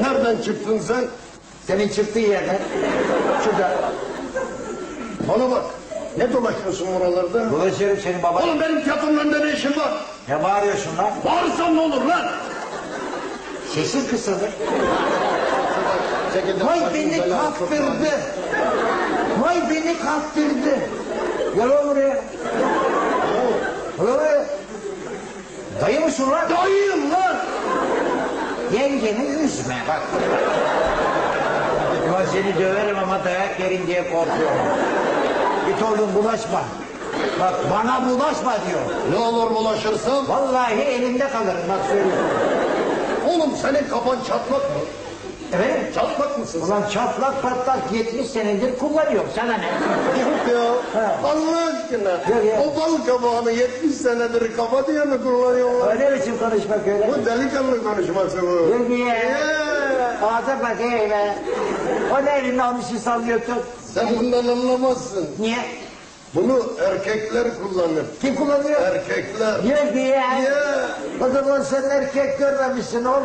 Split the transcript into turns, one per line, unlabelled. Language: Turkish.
Nereden çıktın sen?
Senin çıktığın yerden. Şurada.
Bana bak. Ne dolaşıyorsun oralarda?
Dolaşıyorum senin baban.
Oğlum benim önünde ne işin var?
Ne bağırıyorsun lan?
Bağırsam ne olur lan?
Sesin.
Çekildim.
Vay beni kaptırdı. Vay beni kaptırdı. Gel buraya. Gel buraya. Dayı mısın lan?
Dayıyım.
Yengeni üzme bak. Ulan seni döverim ama dayak yerim diye korkuyorum. Git oğlum bulaşma. Bak bana bulaşma diyor.
Ne olur bulaşırsam?
Vallahi elimde kalırım bak söylüyorum.
Oğlum senin kafan çatlak mı?
Evet.
Çatlak mısın sen?
Ulan çatlak patlak 70 senedir kullanıyorum. Sana ne?
Yok ya.
Ha.
Allah aşkına.
Yok ya.
O bal kabağını 70 senedir kafa diye mi kullanıyorlar?
Öyle biçim konuşmak öyle.
Bu delikanlı konuşması bu.
Yok niye?
Ee,
Ağza bak be. O ne elini almışı sallıyorsun?
Sen bundan anlamazsın.
Niye?
Bunu erkekler kullanır.
Kim kullanıyor?
Erkekler.
Yok niye?
Niye?
O zaman sen erkek görmemişsin oğlum.